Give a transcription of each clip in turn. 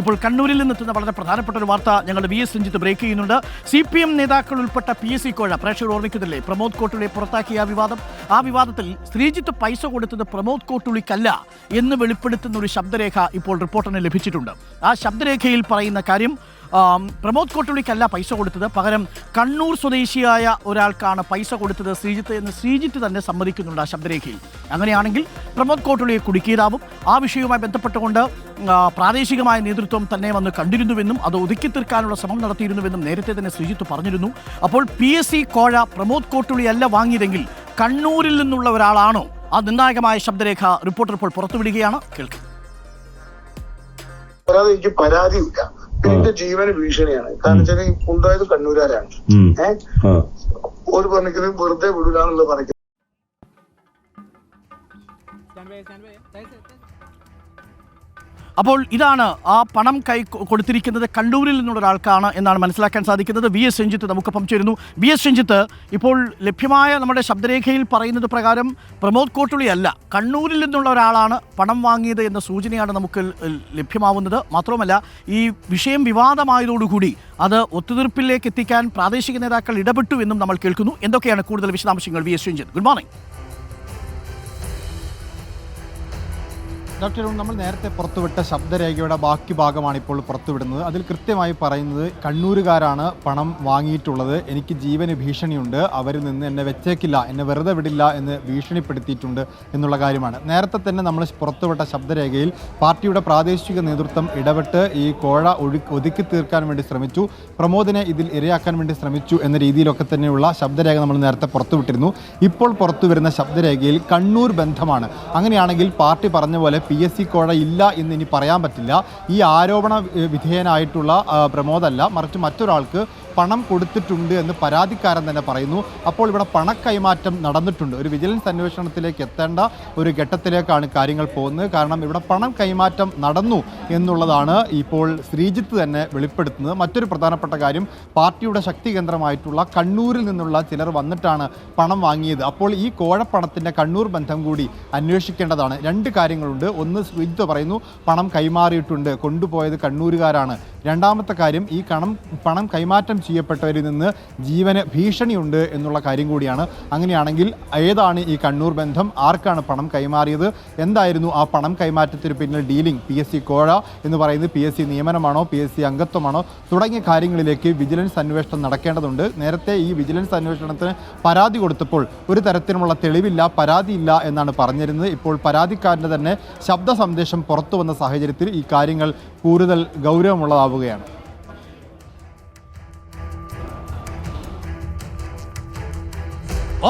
ഇപ്പോൾ കണ്ണൂരിൽ നിന്നെത്തുന്ന വളരെ പ്രധാനപ്പെട്ട ഒരു വാർത്ത ഞങ്ങളുടെ വി എസ് രഞ്ജിത്ത് ബ്രേക്ക് ചെയ്യുന്നുണ്ട്. സി പി എം നേതാക്കൾ ഉൾപ്പെട്ട പി എസ് സി കോഴ പ്രേക്ഷകർ ഓർമ്മിക്കുന്നില്ലേ? പ്രമോദ് കോട്ടുളിയെ പുറത്താക്കിയ ആ വിവാദം. ആ വിവാദത്തിൽ ശ്രീജിത്ത് പൈസ കൊടുത്തത് പ്രമോദ് കോട്ടുളിക്കല്ല എന്ന് വെളിപ്പെടുത്തുന്ന ഒരു ശബ്ദരേഖ ഇപ്പോൾ റിപ്പോർട്ടറിന് ലഭിച്ചിട്ടുണ്ട്. ആ ശബ്ദരേഖയിൽ പറയുന്ന കാര്യം പ്രമോദ് കോട്ടുളിക്കല്ല പൈസ കൊടുത്തത്. പകരം കണ്ണൂർ സ്വദേശിയായ ഒരാൾക്കാണ് പൈസ കൊടുത്തത് ശ്രീജിത്ത് എന്ന് ശ്രീജിത്ത് തന്നെ സമ്മതിക്കുന്നുണ്ട് ആ ശബ്ദരേഖയിൽ. അങ്ങനെയാണെങ്കിൽ പ്രമോദ് കോട്ടുളിയെ കുടുക്കിയതാവും. ആ വിഷയവുമായി ബന്ധപ്പെട്ടുകൊണ്ട് പ്രാദേശികമായ നേതൃത്വം തന്നെ വന്ന് കണ്ടിരുന്നുവെന്നും അത് ഒതുക്കി തീർക്കാനുള്ള ശ്രമം നടത്തിയിരുന്നുവെന്നും നേരത്തെ തന്നെ ശ്രീജിത്ത് പറഞ്ഞിരുന്നു. അപ്പോൾ പി എസ് സി കോഴ പ്രമോദ് കോട്ടുളിയല്ല വാങ്ങിയതെങ്കിൽ കണ്ണൂരിൽ നിന്നുള്ള ഒരാളാണോ? ആ നിർണായകമായ ശബ്ദരേഖ റിപ്പോർട്ടർ ഇപ്പോൾ പുറത്തുവിടുകയാണ്. കേൾക്കുക എനിക്ക് പരാതിയില്ല. എന്റെ ജീവന് ഭീഷണിയാണ്. കാരണം വെച്ചാൽ ഉണ്ടായത് കണ്ണൂരാരാണ്. ഏഹ് ഒരു പറഞ്ഞിട്ട് വെറുതെ വിടൂലെന്നുള്ള പറഞ്ഞു അപ്പോൾ ഇതാണ് ആ പണം കൈ കൊടുത്തിരിക്കുന്നത് കണ്ണൂരിൽ നിന്നുള്ള ഒരാൾക്കാണ് എന്നാണ് മനസ്സിലാക്കാൻ സാധിക്കുന്നത്. വി എസ് രഞ്ജിത്ത് നമുക്കൊപ്പം ചേരുന്നു വി എസ് രഞ്ജിത്ത് ഇപ്പോൾ ലഭ്യമായ നമ്മുടെ ശബ്ദരേഖയിൽ പറയുന്നത് പ്രകാരം പ്രമോദ് കോട്ടുളി അല്ല കണ്ണൂരിൽ നിന്നുള്ള ഒരാളാണ് പണം വാങ്ങിയത് എന്ന സൂചനയാണ് നമുക്ക് ലഭ്യമാവുന്നത്. മാത്രവുമല്ല ഈ വിഷയം വിവാദമായതോടുകൂടി അത് ഒത്തുതീർപ്പിലേക്ക് എത്തിക്കാൻ പ്രാദേശിക നേതാക്കൾ ഇടപെട്ടു എന്നും നമ്മൾ കേൾക്കുന്നു. എന്തൊക്കെയാണ് കൂടുതൽ വിശദാംശങ്ങൾ V S Ranjith? Good morning doctor നമ്മൾ നേരത്തെ പുറത്തുവിട്ട ശബ്ദരേഖയുടെ ബാക്കി ഭാഗമാണ് ഇപ്പോൾ പുറത്തുവിടുന്നത്. അതിൽ കൃത്യമായി പറയുന്നത് കണ്ണൂരുകാരാണ് പണം വാങ്ങിയിട്ടുള്ളത്. എനിക്ക് ജീവന് ഭീഷണിയുണ്ട്. അവരിൽ നിന്ന് എന്നെ വെച്ചേക്കില്ല. എന്നെ വെറുതെ വിടില്ല എന്ന് ഭീഷണിപ്പെടുത്തിയിട്ടുണ്ട് എന്നുള്ള കാര്യമാണ്. നേരത്തെ തന്നെ നമ്മൾ പുറത്തുവിട്ട ശബ്ദരേഖയിൽ പാർട്ടിയുടെ പ്രാദേശിക നേതൃത്വം ഇടപെട്ട് ഈ കോഴ ഒതുക്കി തീർക്കാൻ വേണ്ടി ശ്രമിച്ചു. പ്രമോദിനെ ഇതിൽ ഇരയാക്കാൻ വേണ്ടി ശ്രമിച്ചു എന്ന രീതിയിലൊക്കെ തന്നെയുള്ള ശബ്ദരേഖ നമ്മൾ നേരത്തെ പുറത്തുവിട്ടിരുന്നു. ഇപ്പോൾ പുറത്തുവരുന്ന ശബ്ദരേഖയിൽ കണ്ണൂർ ബന്ധമാണ്. അങ്ങനെയാണെങ്കിൽ പാർട്ടി പറഞ്ഞ പോലെ പി എസ് സി കോഴ ഇല്ല എന്ന് ഇനി പറയാൻ പറ്റില്ല. ഈ ആരോപണ വിധേയനായിട്ടുള്ള പ്രമോദല്ല. മറിച്ച് മറ്റൊരാൾക്ക് പണം കൊടുത്തിട്ടുണ്ട് എന്ന് പരാതിക്കാരൻ തന്നെ പറയുന്നു. അപ്പോൾ ഇവിടെ പണക്കൈമാറ്റം നടന്നിട്ടുണ്ട്. ഒരു വിജിലൻസ് അന്വേഷണത്തിലേക്ക് എത്തേണ്ട ഒരു ഘട്ടത്തിലേക്കാണ് കാര്യങ്ങൾ പോകുന്നത്. കാരണം ഇവിടെ പണം കൈമാറ്റം നടന്നു എന്നുള്ളതാണ് ഇപ്പോൾ ശ്രീജിത്ത് തന്നെ വെളിപ്പെടുത്തുന്നത്. മറ്റൊരു പ്രധാനപ്പെട്ട കാര്യം പാർട്ടിയുടെ ശക്തി കേന്ദ്രമായിട്ടുള്ള കണ്ണൂരിൽ നിന്നുള്ള ചിലർ വന്നിട്ടാണ് പണം വാങ്ങിയത്. അപ്പോൾ ഈ കോഴപ്പണത്തിന്റെ കണ്ണൂർ ബന്ധം കൂടി അന്വേഷിക്കേണ്ടതാണ്. രണ്ട് കാര്യങ്ങളുണ്ട്. ഒന്ന് ശ്രീജിത്ത് പറയുന്നു പണം കൈമാറിയിട്ടുണ്ട്. കൊണ്ടുപോയത് കണ്ണൂരുകാരാണ്. രണ്ടാമത്തെ കാര്യം ഈ കണം പണം കൈമാറ്റം ചെയ്യപ്പെട്ടവരിൽ നിന്ന് ജീവന് ഭീഷണിയുണ്ട് എന്നുള്ള കാര്യം കൂടിയാണ്. അങ്ങനെയാണെങ്കിൽ ഏതാണ് ഈ കണ്ണൂർ ബന്ധം? ആർക്കാണ് പണം കൈമാറിയത്? എന്തായിരുന്നു ആ പണം കൈമാറ്റത്തിന് പിന്നിൽ ഡീലിംഗ്? പി എസ് സി കോഴ എന്ന് പറയുന്നത് പി എസ് സി നിയമനമാണോ പി എസ് സി അംഗത്വമാണോ? തുടങ്ങിയ കാര്യങ്ങളിലേക്ക് വിജിലൻസ് അന്വേഷണം നടക്കേണ്ടതുണ്ട്. നേരത്തെ ഈ വിജിലൻസ് അന്വേഷണത്തിന് പരാതി കൊടുത്തപ്പോൾ ഒരു തരത്തിലുള്ള തെളിവില്ല പരാതിയില്ല എന്നാണ് പറഞ്ഞിരുന്നത്. ഇപ്പോൾ പരാതിക്കാരന്റെ തന്നെ ശബ്ദ സന്ദേശം പുറത്തു വന്ന സാഹചര്യത്തിൽ ഈ കാര്യങ്ങൾ കൂടുതൽ ഗൗരവമുള്ളതാവുകയാണ്.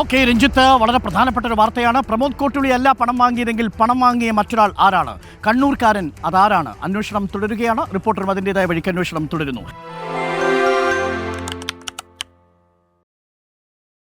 ഓക്കെ രഞ്ജിത്ത് വളരെ പ്രധാനപ്പെട്ട ഒരു വാർത്തയാണ്. പ്രമോദ് കോട്ടുളി അല്ല പണം വാങ്ങിയതെങ്കിൽ പണം വാങ്ങിയ മറ്റൊരാൾ ആരാണ്? കണ്ണൂർക്കാരൻ അതാരാണ്? അന്വേഷണം തുടരുകയാണ്. റിപ്പോർട്ടർ അതിന്റെതായ വഴിക്ക് അന്വേഷണം തുടരുന്നു.